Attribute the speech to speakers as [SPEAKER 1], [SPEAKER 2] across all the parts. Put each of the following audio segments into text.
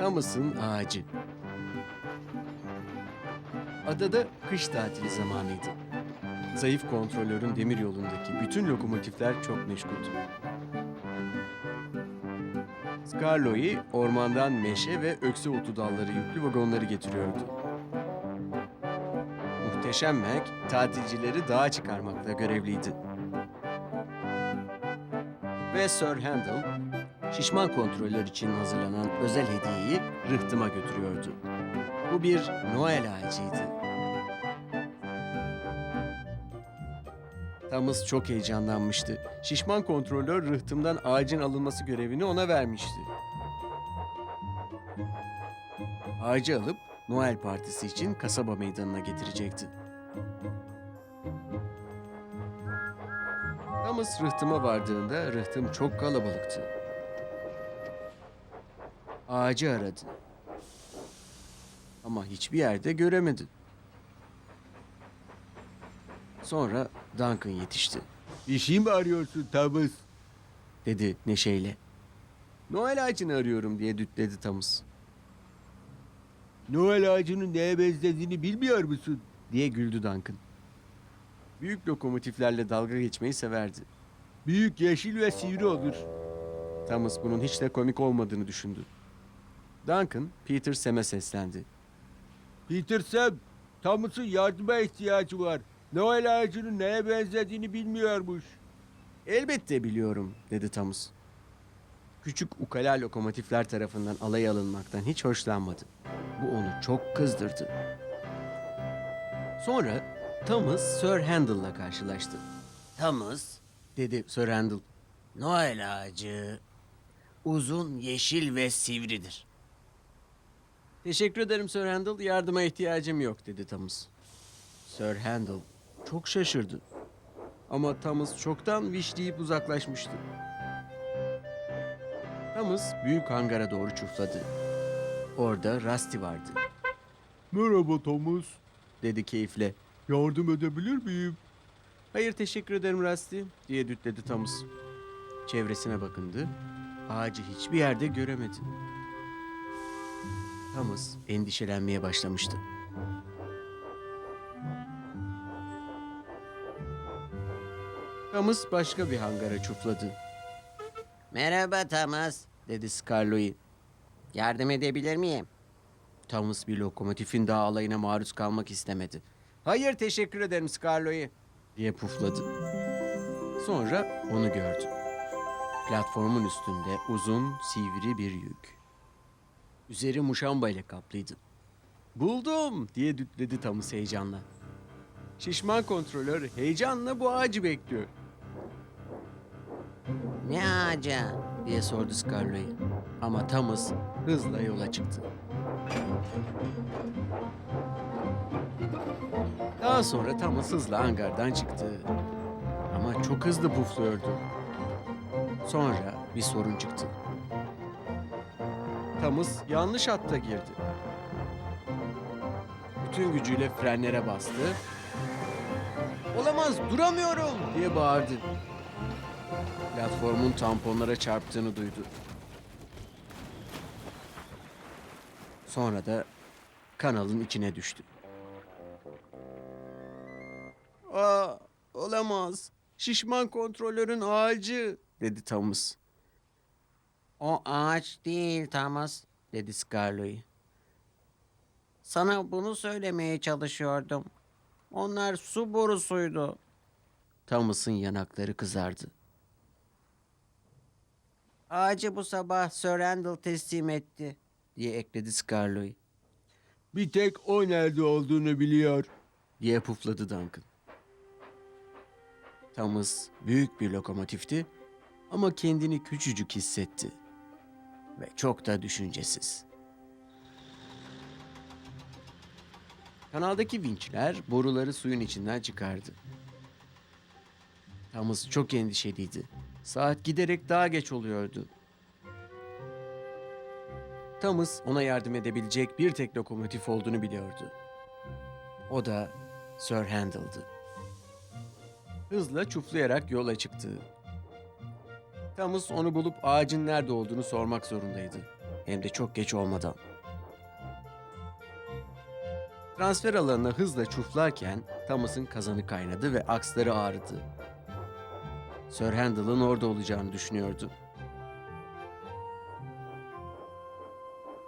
[SPEAKER 1] Thomas'ın ağacı. Adada kış tatili zamanıydı. Zayıf kontrolörün demir yolundaki bütün lokomotifler çok meşguldü. Scarlo'yu ormandan meşe ve ökse otu dalları yüklü vagonları getiriyordu. Muhteşem Mac, tatilcileri dağa çıkarmakla görevliydi. Ve Sir Handel, şişman kontroller için hazırlanan özel hediyeyi rıhtıma götürüyordu. Bu bir Noel ağacıydı. Thomas çok heyecanlanmıştı. Şişman kontrolör rıhtımdan ağacın alınması görevini ona vermişti. Ağacı alıp Noel partisi için kasaba meydanına getirecekti. Thomas rıhtıma vardığında rıhtım çok kalabalıktı. Ağacı aradı. Ama hiçbir yerde göremedi. Sonra Duncan yetişti.
[SPEAKER 2] Bir şey mi arıyorsun Thomas?
[SPEAKER 1] dedi neşeyle. Noel ağacını arıyorum diye dütledi Thomas.
[SPEAKER 2] Noel ağacının neye benzediğini bilmiyor musun?
[SPEAKER 1] Diye güldü Duncan. Büyük lokomotiflerle dalga geçmeyi severdi.
[SPEAKER 2] Büyük, yeşil ve sivri olur.
[SPEAKER 1] Thomas bunun hiç de komik olmadığını düşündü. Duncan, Peter Sam'e seslendi.
[SPEAKER 2] Peter Sam, Thomas'ın yardıma ihtiyacı var. Noel ağacının neye benzediğini bilmiyormuş.
[SPEAKER 1] Elbette biliyorum, dedi Thomas. Küçük ukala lokomotifler tarafından alay alınmaktan hiç hoşlanmadı. Bu onu çok kızdırdı. Sonra Thomas Sir Handel'la karşılaştı.
[SPEAKER 3] Thomas,
[SPEAKER 1] Dedi Sir Handel.
[SPEAKER 3] Noel ağacı uzun, yeşil ve sivridir.
[SPEAKER 1] Teşekkür ederim Sir Handel. Yardıma ihtiyacım yok dedi Thomas. Sir Handel çok şaşırdı. Ama Thomas çoktan vişleyip uzaklaşmıştı. Thomas büyük hangara doğru çufladı. Orada Rusty vardı.
[SPEAKER 2] Merhaba Thomas.
[SPEAKER 1] Dedi keyifle.
[SPEAKER 2] Yardım edebilir miyim?
[SPEAKER 1] Hayır teşekkür ederim Rusty diye dütledi Thomas. Çevresine bakındı. Ağacı hiçbir yerde göremedi. Thomas endişelenmeye başlamıştı. Thomas başka bir hangara çufladı.
[SPEAKER 3] Merhaba Thomas.
[SPEAKER 1] Dedi Scarlo'yu.
[SPEAKER 3] Yardım edebilir miyim?
[SPEAKER 1] Thomas bir lokomotifin daha alayına maruz kalmak istemedi. Hayır teşekkür ederim Scarlo'yu diye pufladı. Sonra onu gördü. Platformun üstünde uzun, sivri bir yük. Üzeri muşamba ile kaplıydı. Buldum diye dütledi Thomas heyecanla. Şişman kontrolör heyecanla bu ağacı bekliyor
[SPEAKER 3] Ne ağacı?
[SPEAKER 1] diye sordu Scarlo'yu. Ama Thomas hızla yola çıktı. Daha sonra Thomas hızla hangardan çıktı. Ama çok hızlı pufluyordu. Sonra bir sorun çıktı. Thomas yanlış hatta girdi. Bütün gücüyle frenlere bastı. Olamaz duramıyorum diye bağırdı. Platformun tamponlara çarptığını duydu. Sonra da kanalın içine düştü. Aa, olamaz. Şişman kontrolörün ağacı, dedi Thomas.
[SPEAKER 3] O ağaç değil Thomas.
[SPEAKER 1] Dedi Scarlo'yu.
[SPEAKER 3] Sana bunu söylemeye çalışıyordum. Onlar su borusuydu.
[SPEAKER 1] Thomas'ın yanakları kızardı.
[SPEAKER 3] Ağacı bu sabah Sir Randall teslim etti.
[SPEAKER 1] diye ekledi Scarlo'yu.
[SPEAKER 2] Bir tek o nerede olduğunu biliyor.
[SPEAKER 1] diye pufladı Duncan. Thomas büyük bir lokomotifti ama kendini küçücük hissetti. Ve çok da düşüncesiz. Kanaldaki vinçler boruları suyun içinden çıkardı. Thomas çok endişeliydi. Saat giderek daha geç oluyordu. Thomas ona yardım edebilecek bir tek lokomotif olduğunu biliyordu. O da Sir Handel'dı. Hızla çuflayarak yola çıktı. Thomas onu bulup ağacın nerede olduğunu sormak zorundaydı. Hem de çok geç olmadan. Transfer alanına hızla çuflarken Thomas'ın kazanı kaynadı ve aksları ağrıdı. Sir Handel'ın orada olacağını düşünüyordu.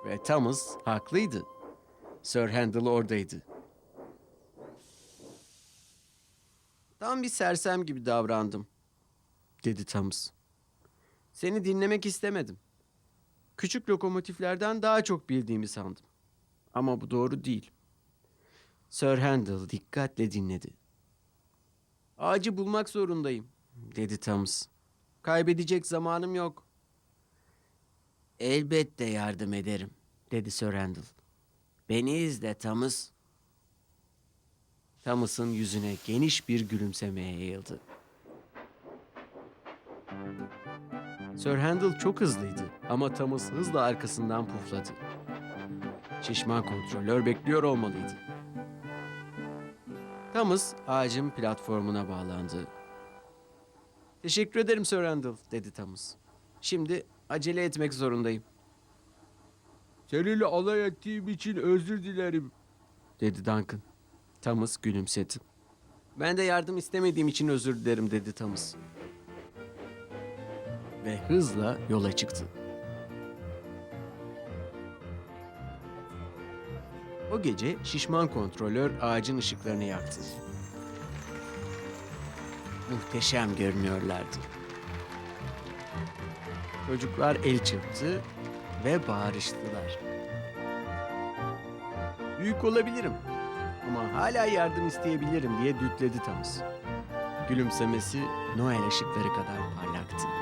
[SPEAKER 1] Ve Thomas haklıydı. Sir Handel oradaydı. Tam bir sersem gibi davrandım, dedi Thomas. Seni dinlemek istemedim. Küçük lokomotiflerden daha çok bildiğimi sandım. Ama bu doğru değil. Sir Handel dikkatle dinledi. Ağacı bulmak zorundayım, dedi Thomas. Kaybedecek zamanım yok. Elbette yardım ederim, dedi Sir Handel. Beni izle Thomas. Thomas'ın yüzüne geniş bir gülümsemeye yayıldı. Sir Handel çok hızlıydı ama Thomas hızla arkasından pufladı. Şişman kontrolör bekliyor olmalıydı. Thomas ağacın platformuna bağlandı. Teşekkür ederim Sir Handel, dedi Thomas. Şimdi acele etmek zorundayım,
[SPEAKER 2] Seninle alay ettiğim için özür dilerim.
[SPEAKER 1] dedi Duncan. Thomas gülümsedi. Ben de yardım istemediğim için özür dilerim, dedi Thomas. Ve hızla yola çıktı. O gece şişman kontrolör ağacın ışıklarını yaktı. Muhteşem görünüyorlardı. Çocuklar el çırptı ve bağırıştılar. Büyük olabilirim ama hala yardım isteyebilirim diye dütledi Thomas. Gülümsemesi Noel ışıkları kadar parlaktı.